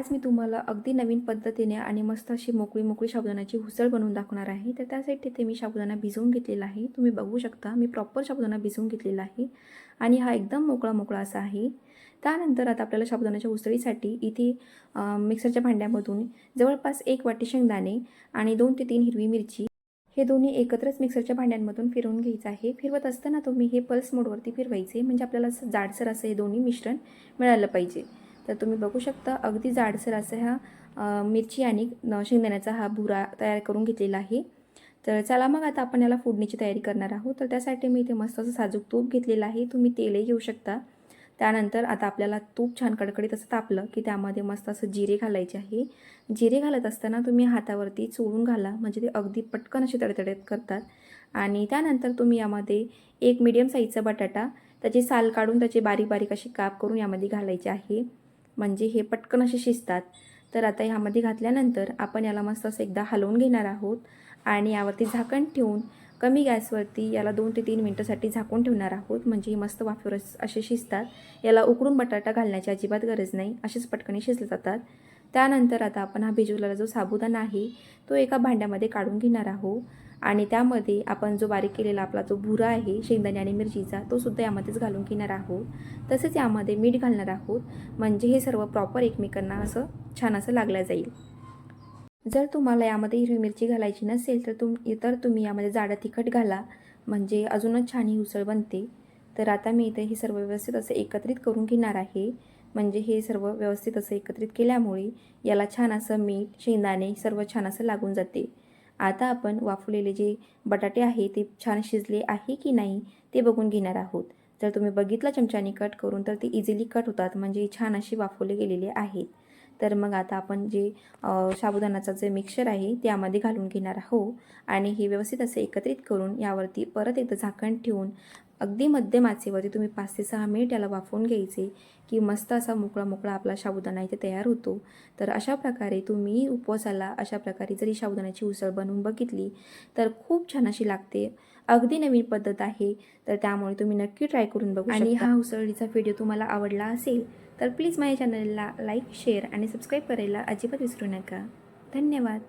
आज मी तुम्हाला अगदी नवीन पद्धतीने आणि मस्त अशी मोकळी मोकळी साबुदाण्याची हुसळ बनवून दाखवणार आहे. तर त्यासाठी तिथे मी साबुदाणा भिजवून घेतलेला आहे. तुम्ही बघू शकता मी प्रॉपर साबुदाणा भिजवून घेतलेला आहे आणि हा एकदम मोकळा मोकळा असा आहे. त्यानंतर आता आपल्याला साबुदाण्याच्या उसळीसाठी इथे मिक्सरच्या भांड्यामधून जवळपास एक वाटी शेंगदाणे आणि दोन ते तीन हिरवी मिरची हे दोन्ही एकत्रच मिक्सरच्या भांड्यांमधून फिरवून घ्यायचं आहे. फिरवत असताना तुम्ही हे पल्स मोडवरती फिरवायचे म्हणजे आपल्याला असं जाडसर असं हे दोन्ही मिश्रण मिळालं पाहिजे. तर तुम्ही बघू शकता अगदी जाडसर असं हा मिरची आणि शेंगदाण्याचा हा भुरा तयार करून घेतलेला आहे. तर चला मग आता आपण याला फोडणीची तयारी करणार आहोत. तर त्यासाठी मी इथे मस्त असं साजूक तूप घेतलेलं आहे. तुम्ही तेलही घेऊ शकता. त्यानंतर आता आपल्याला तूप छान कडकडीत असं तापलं की त्यामध्ये मस्त असं जिरे घालायचे आहे. जिरे घालत असताना तुम्ही हातावरती चोळून घाला म्हणजे ते अगदी पटकन असे तडतडत करतात. आणि त्यानंतर तुम्ही यामध्ये एक मीडियम साईजचा बटाटा त्याची साल काढून त्याचे बारीक बारीक असे काप करून यामध्ये घालायचे आहे. म्हणजे हे पटकन असे शिजतात. तर आता ह्यामध्ये घातल्यानंतर आपण याला मस्त असं एकदा हलवून घेणार आहोत. आणि यावरती झाकण ठेवून कमी गॅसवरती याला दोन ते तीन मिनटासाठी झाकून ठेवणार आहोत. म्हणजे मस्त वाफेवर असे शिजतात. याला उकडून बटाटा घालण्याची अजिबात गरज नाही. असेच पटकन शिजले जातात. त्यानंतर आता आपण हा भिजवलेला जो साबुदाणा आहे तो एका भांड्यामध्ये काढून घेणार आहोत. आणि त्यामध्ये आपण जो बारीक केलेला आपला जो भुरा आहे शेंगदाणे आणि मिरचीचा तो सुद्धा यामध्येच घालून घेणार आहोत. तसेच यामध्ये मीठ घालणार आहोत. म्हणजे हे सर्व प्रॉपर एकमेकांना असं छान असं लागलं जाईल. जर तुम्हाला यामध्ये हिरवी मिरची घालायची नसेल तर तुम तर तुम्ही यामध्ये जाडं तिखट घाला. म्हणजे अजूनच छान ही उसळ बनते. तर आता मी इथे हे सर्व व्यवस्थित असं एकत्रित करून घेणार आहे. म्हणजे हे सर्व व्यवस्थित असं एकत्रित केल्यामुळे याला छान असं मीठ शेंदाणे सर्व छान असं लागून जाते. आता आपण वाफवलेले जे बटाटे आहे ते छान शिजले आहे की नाही ते बघून घेणार आहोत. जर तुम्ही बघितलं चमच्याने कट करून तर ते इझिली कट होतात म्हणजे छान असे वाफवले गेलेले आहेत. तर मग आता आपण जे साबुदाणाचं जे मिक्सर आहे त्यामध्ये घालून घेणार आहोत. आणि हे व्यवस्थित असे एकत्रित करून यावरती परत एकदा झाकण ठेवून अगदी मध्यम आचेवरती तुम्ही पाच ते सहा मिनिट याला वाफवून घ्यायचे की मस्त असा मोकळा मोकळा आपला साबुदाणा इथे तयार होतो. तर अशा प्रकारे तुम्ही उपवासाला अशा प्रकारे जरी साबुदाण्याची उसळ बनवून बघितली तर खूप छान अशी लागते. अगदी नवीन पद्धत आहे तर त्यामुळे तुम्ही नक्की ट्राय करून बघू आणि हा उसळीचा व्हिडिओ तुम्हाला आवडला असेल तर प्लीज माझ्या चॅनलला लाईक शेअर आणि सबस्क्राईब करायला अजिबात विसरू नका. धन्यवाद.